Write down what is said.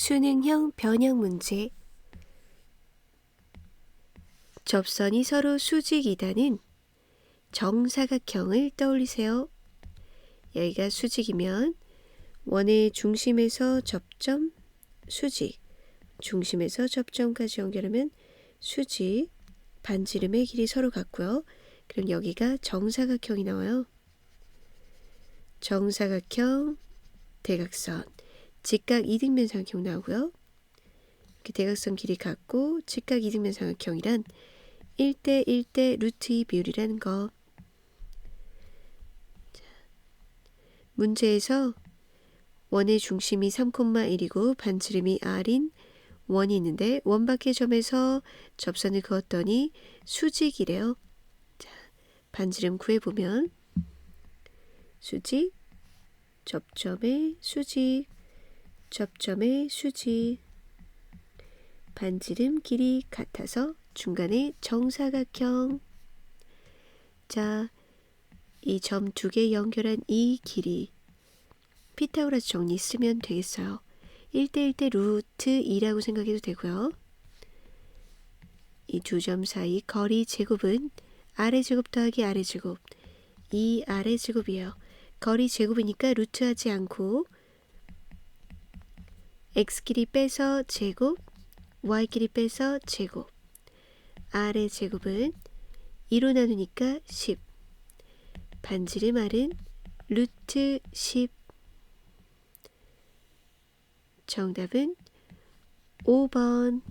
수능형 변형 문제 접선이 서로 수직이다는 정사각형을 떠올리세요. 여기가 수직이면 원의 중심에서 접점, 수직, 중심에서 접점까지 연결하면 수직, 반지름의 길이 서로 같고요. 그럼 여기가 정사각형이 나와요. 정사각형, 대각선, 직각 이등변삼각형 나오고요. 이렇게 대각선 길이 같고 직각 이등변삼각형이란 1대 1대 루트 2 비율이라는 거. 자, 문제에서 원의 중심이 3,1이고 반지름이 r인 원이 있는데 원 밖의 점에서 접선을 그었더니 수직이래요. 자, 반지름 구해보면 수직, 접점의 수직, 접점의 수직, 반지름 길이 같아서 중간에 정사각형. 자, 이 점 두 개 연결한 이 길이 피타고라스 정리 쓰면 되겠어요. 1대 1대 루트 2라고 생각해도 되고요. 이 두 점 사이 거리 제곱은 아래 제곱 더하기 아래 제곱. 이 아래 제곱이에요. 거리 제곱이니까 루트 하지 않고 x끼리 빼서 제곱, y끼리 빼서 제곱. 아래 제곱은 2로 나누니까 10. 반지름 r은 루트 10. 정답은 5번.